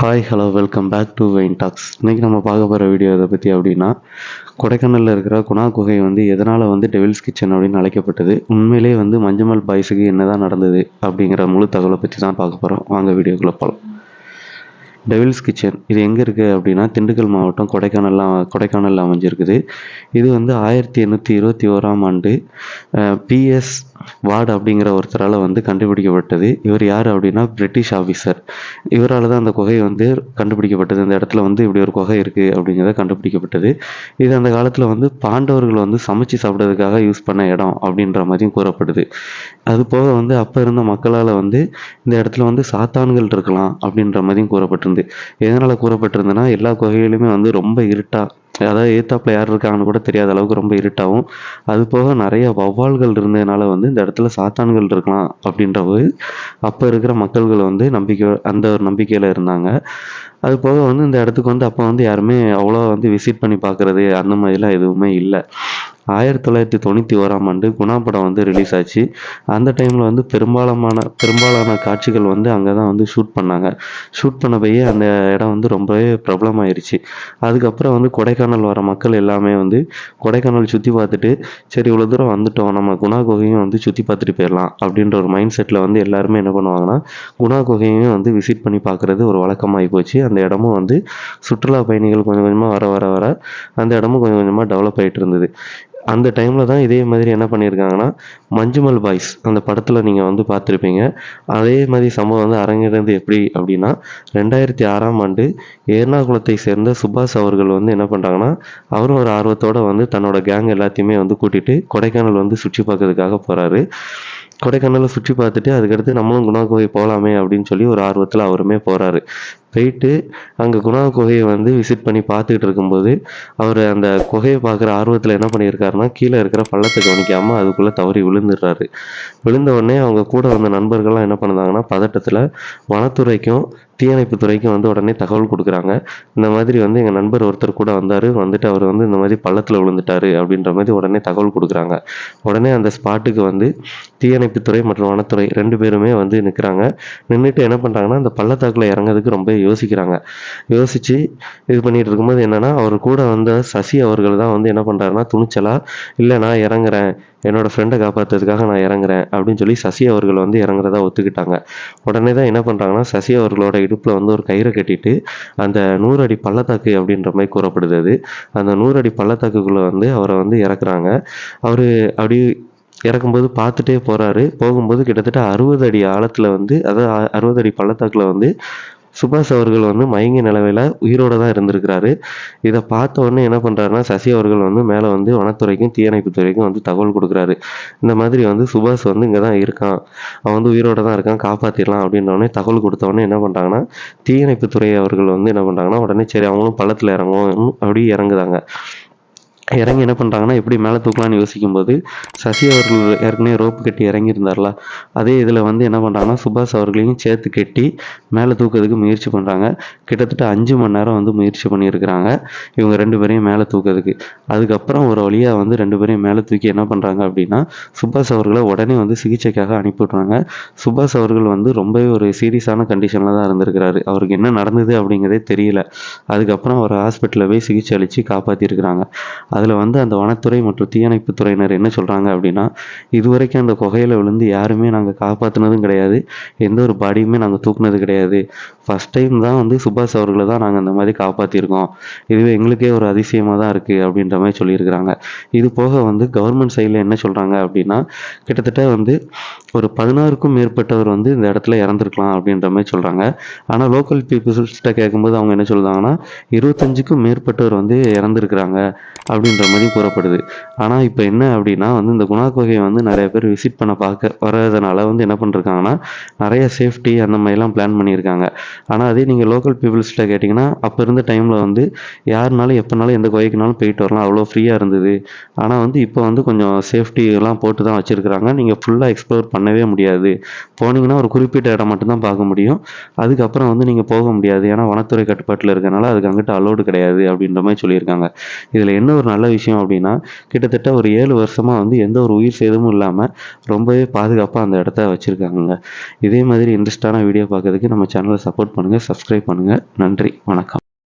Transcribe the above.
Hi hello welcome back to Vein Talks இன்றைக்கி நம்ம பார்க்க போகிற வீடியோ இதை பற்றி அப்படின்னா கொடைக்கானலில் இருக்கிற குணா குகை வந்து எதனால் வந்து டெவில்ஸ் கிச்சன் அப்படின்னு அழைக்கப்பட்டது உண்மையிலே வந்து மஞ்சமல் பாய்ஸுக்கு என்னதான் நடந்தது அப்படிங்கிற முழு தகவலை பற்றி தான் பார்க்க போகிறோம் வாங்க வீடியோக்குள்ளே போகலாம் டெவில்ஸ் கிச்சன் இது எங்கே இருக்குது அப்படின்னா திண்டுக்கல் மாவட்டம் கொடைக்கானலில் கொடைக்கானலில் அமைஞ்சிருக்குது. இது வந்து ஆயிரத்தி எண்ணூற்றி இருபத்தி ஓராம் ஆண்டு பிஎஸ் வார்டு அப்படிங்கிற ஒருத்தரால் வந்து கண்டுபிடிக்கப்பட்டது. இவர் யார் அப்படின்னா பிரிட்டிஷ் ஆஃபீஸர் இவரால் தான் அந்த குகை வந்து கண்டுபிடிக்கப்பட்டது. இந்த இடத்துல வந்து இப்படி ஒரு குகை இருக்குது அப்படிங்கிறத கண்டுபிடிக்கப்பட்டது. இது அந்த காலத்தில் வந்து பாண்டவர்கள் வந்து சமைச்சு சாப்பிட்றதுக்காக யூஸ் பண்ண இடம் அப்படின்ற மாதிரியும் கூறப்படுது. அது போக வந்து அப்போ இருந்த மக்களால் வந்து இந்த இடத்துல வந்து சாத்தான்கள் இருக்கலாம் அப்படின்ற மாதிரியும் கூறப்பட்டிருந்து எதனால் கூறப்பட்டிருந்ததுன்னா எல்லா குகையிலுமே வந்து ரொம்ப இருட்டாக அதாவது ஏத்தாப்பில் யார் இருக்காங்கன்னு கூட தெரியாத அளவுக்கு ரொம்ப இருட்டாகவும் அது போக நிறைய வௌவால்கள் இருந்ததுனால வந்து இந்த இடத்துல சாத்தான்கள் இருக்கலாம் அப்படின்ற போது அப்போ இருக்கிற மக்கள்கள் வந்து நம்பிக்கை அந்த ஒரு நம்பிக்கையில் இருந்தாங்க. அது போக வந்து இந்த இடத்துக்கு வந்து அப்போ வந்து யாருமே அவ்வளோ வந்து விசிட் பண்ணி பார்க்குறது அந்த மாதிரிலாம் எதுவுமே இல்லை. ஆயிரத்தி தொள்ளாயிரத்தி தொண்ணூற்றி ஓராம் ஆண்டு குணா படம் வந்து ரிலீஸ் ஆச்சு. அந்த டைமில் வந்து பெரும்பாலான பெரும்பாலான காட்சிகள் வந்து அங்கே தான் வந்து ஷூட் பண்ணாங்க. ஷூட் பண்ண போய் அந்த இடம் வந்து ரொம்பவே பிரபலமாயிருச்சு அதுக்கப்புறம் வந்து கொடைக்கானல் வர மக்கள் எல்லாமே வந்து கொடைக்கானல் சுற்றி பார்த்துட்டு சரி இவ்வளோ தூரம் வந்துட்டோம். நம்ம குணா குகையும் வந்து சுற்றி பார்த்துட்டு போயிடலாம் அப்படின்ற ஒரு மைண்ட் செட்டில் வந்து எல்லாருமே என்ன பண்ணுவாங்கன்னா குணா குகையும் வந்து விசிட் பண்ணி பார்க்குறது ஒரு வழக்கமாகி போச்சு. அந்த இடமும் வந்து சுற்றுலா பயணிகள் கொஞ்சம் கொஞ்சமாக வர வர வர அந்த இடமும் கொஞ்சம் கொஞ்சமாக டெவலப் ஆகிட்டு இருந்தது. அந்த டைமில் தான் இதே மாதிரி என்ன பண்ணியிருக்காங்கன்னா மஞ்சுமல் பாய்ஸ் அந்த படத்தில் நீங்கள் வந்து பார்த்துருப்பீங்க. அதே மாதிரி சம்பவம் வந்து அரங்கேறது எப்படி அப்படின்னா ரெண்டாயிரத்தி ஆறாம் ஆண்டு எர்ணாகுளத்தை சேர்ந்த சுபாஷ் அவர்கள் வந்து என்ன பண்ணுறாங்கன்னா அவரும் ஒரு ஆர்வத்தோடு வந்து தன்னோட கேங் எல்லாத்தையுமே வந்து கூட்டிகிட்டு கொடைக்கானல் வந்து சுற்றி பார்க்கறதுக்காக போகிறாரு கொடைக்கானலை சுற்றி பார்த்துட்டு அதுக்கடுத்து நம்மளும் குணா கோவை போகலாமே அப்படின்னு சொல்லி ஒரு ஆர்வத்தில் அவருமே போகிறாரு போயிட்டு அங்கே குணா குகையை வந்து விசிட் பண்ணி பார்த்துக்கிட்டு இருக்கும்போது அவர் அந்த குகையை பார்க்குற ஆர்வத்தில் என்ன பண்ணியிருக்காருன்னா கீழே இருக்கிற பள்ளத்தை கவனிக்காமல் அதுக்குள்ளே தவறி விழுந்துடுறாரு. விழுந்த உடனே அவங்க கூட வந்த நண்பர்கள்லாம் என்ன பண்ணுறாங்கன்னா பதட்டத்தில் வனத்துறைக்கும் தீயணைப்பு துறைக்கும் வந்து உடனே தகவல் கொடுக்குறாங்க. இந்த மாதிரி வந்து எங்கள் நண்பர் ஒருத்தர் கூட வந்தார் வந்துட்டு அவர் வந்து இந்த மாதிரி பள்ளத்தில் விழுந்துட்டாரு அப்படின்ற மாதிரி உடனே தகவல் கொடுக்குறாங்க. உடனே அந்த ஸ்பாட்டுக்கு வந்து தீயணைப்புத்துறை மற்றும் வனத்துறை ரெண்டு பேருமே வந்து நிற்கிறாங்க நின்றுட்டு என்ன பண்ணுறாங்கன்னா அந்த பள்ளத்தாக்கில் இறங்குறதுக்கு ரொம்ப யோசிக்கிறாங்க. யோசித்து இது பண்ணிட்டு இருக்கும்போது என்னென்னா அவர் கூட வந்த சசி அவர்கள் தான் வந்து என்ன பண்ணுறாருன்னா துணிச்சலாக இல்லை நான் இறங்குறேன். என்னோட ஃப்ரெண்டை காப்பாற்றுறதுக்காக நான் இறங்குறேன். அப்படின்னு சொல்லி சசி அவர்கள் வந்து இறங்குறதா ஒத்துக்கிட்டாங்க. உடனே தான் என்ன பண்ணுறாங்கன்னா சசி அவர்களோட இடுப்பில் வந்து ஒரு கயிறை கட்டிட்டு அந்த நூறு அடி பள்ளத்தாக்கு அப்படின்ற மாதிரி கூறப்படுது அது. அந்த நூறு அடி பள்ளத்தாக்குக்குள்ளே வந்து அவரை வந்து இறக்குறாங்க. அவர் அப்படி இறக்கும்போது பார்த்துட்டே போகிறாரு போகும்போது கிட்டத்தட்ட அறுபது அடி ஆழத்தில் வந்து அதாவது அறுபது அடி பள்ளத்தாக்கில் வந்து சுபாஷ் அவர்கள் வந்து மயங்கிய நிலவையில் உயிரோட தான் இருந்திருக்கிறாரு. இதை பார்த்த உடனே என்ன பண்ணுறாருன்னா சசி அவர்கள் வந்து மேலே வந்து வனத்துறைக்கும் தீயணைப்பு துறைக்கும் வந்து தகவல் கொடுக்குறாரு. இந்த மாதிரி வந்து சுபாஷ் வந்து இங்கே தான் இருக்கான். அவன் வந்து உயிரோட தான் இருக்கான் காப்பாற்றிடலாம் அப்படின்னோடனே தகவல் கொடுத்தவொடனே என்ன பண்ணுறாங்கன்னா தீயணைப்பு துறை அவர்கள் வந்து என்ன பண்ணுறாங்கன்னா உடனே சரி அவங்களும் பள்ளத்தில் இறங்குவோம் அப்படி இறங்குதாங்க. இறங்கி என்ன பண்ணுறாங்கன்னா எப்படி மேலே தூக்கலாம்னு யோசிக்கும்போது சசி அவர்கள் ஏற்கனவே ரோப்பு கட்டி இறங்கியிருந்தார்ல அதே இதில் வந்து என்ன பண்ணுறாங்கன்னா சுபாஷ் அவர்களையும் சேர்த்து கட்டி மேலே தூக்கிறதுக்கு முயற்சி பண்ணுறாங்க கிட்டத்தட்ட அஞ்சு மணி நேரம் வந்து முயற்சி பண்ணியிருக்கிறாங்க இவங்க ரெண்டு பேரையும் மேலே தூக்கிறதுக்கு. அதுக்கப்புறம் ஒரு வழியாக வந்து ரெண்டு பேரையும் மேலே தூக்கி என்ன பண்ணுறாங்க அப்படின்னா சுபாஷ் அவர்களை உடனே வந்து சிகிச்சைக்காக அனுப்பிவிட்றாங்க சுபாஷ் அவர்கள் வந்து ரொம்பவே ஒரு சீரியஸான கண்டிஷனில் தான் இருந்திருக்கிறாரு. அவருக்கு என்ன நடந்தது அப்படிங்கிறதே தெரியல. அதுக்கப்புறம் அவர் ஹாஸ்பிட்டலில் போய் சிகிச்சை அளித்து காப்பாற்றிருக்கிறாங்க அதில் வந்து அந்த வனத்துறை மற்றும் தீயணைப்பு துறையினர் என்ன சொல்கிறாங்க அப்படின்னா இதுவரைக்கும் அந்த குகையில் விழுந்து யாருமே நாங்கள் காப்பாற்றினதும் கிடையாது. எந்த ஒரு பாடியுமே நாங்கள் தூக்குனது கிடையாது. ஃபஸ்ட் டைம் தான் வந்து சுபாஷ் அவர்களை தான் நாங்கள் அந்த மாதிரி காப்பாற்றிருக்கோம் இதுவே எங்களுக்கே ஒரு அதிசயமாக தான் இருக்குது அப்படின்ற மாதிரி சொல்லியிருக்கிறாங்க. இது போக வந்து கவர்மெண்ட் சைடில் என்ன சொல்கிறாங்க அப்படின்னா கிட்டத்தட்ட வந்து ஒரு பதினாறுக்கும் மேற்பட்டவர் வந்து இந்த இடத்துல இறந்துருக்கலாம் அப்படின்ற மாதிரி சொல்கிறாங்க ஆனால் லோக்கல் பீப்புள்ஸ்கிட்ட கேட்கும்போது அவங்க என்ன சொல்கிறாங்கன்னா இருபத்தஞ்சுக்கும் மேற்பட்டவர் வந்து இறந்துருக்குறாங்க அப்படின்ற மாதிரி கூறப்படுது. ஆனால் இப்போ என்ன அப்படின்னா வந்து இந்த குணா குகையை வந்து நிறைய பேர் விசிட் பண்ண பார்க்க வர்றதுனால வந்து என்ன பண்ணிருக்காங்கன்னா நிறைய சேஃப்டி அந்த மாதிரிலாம் பிளான் பண்ணியிருக்காங்க. ஆனால் அதே நீங்கள் லோக்கல் பீப்புள்ஸ்கிட்ட கேட்டிங்கன்னா அப்போ இருந்த டைமில் வந்து யாருனாலும் எப்போனாலும் எந்த குகைக்குனாலும் போயிட்டு வரலாம். அவ்வளோ ஃப்ரீயாக இருந்தது. ஆனால் வந்து இப்போ வந்து கொஞ்சம் சேஃப்டி எல்லாம் போட்டு தான் வச்சுருக்குறாங்க. நீங்கள் ஃபுல்லாக எக்ஸ்ப்ளோர் பண்ணவே முடியாது. போனீங்கன்னா ஒரு குறிப்பிட்ட இடம் மட்டும்தான் பார்க்க முடியும். அதுக்கப்புறம் வந்து நீங்கள் போக முடியாது. ஏன்னா வனத்துறை கட்டுப்பாட்டில் இருக்கனால அதுக்கு அங்கிட்ட அலோடு கிடையாது அப்படின்ற மாதிரி சொல்லியிருக்காங்க. இதில் என்ன ஒரு நல்ல விஷயம் அப்படின்னா கிட்டத்தட்ட ஒரு ஏழு வருஷமாக வந்து எந்த ஒரு உயிர் சேதமும் இல்லாமல் ரொம்பவே பாதுகாப்பாக அந்த இடத்த வச்சுருக்காங்க இதே மாதிரி இன்ட்ரெஸ்டான வீடியோ பார்க்கறதுக்கு நம்ம சேனலை சப்போர்ட் பண்ணுங்கள் சப்ஸ்கிரைப் பண்ணுங்கள் நன்றி வணக்கம்.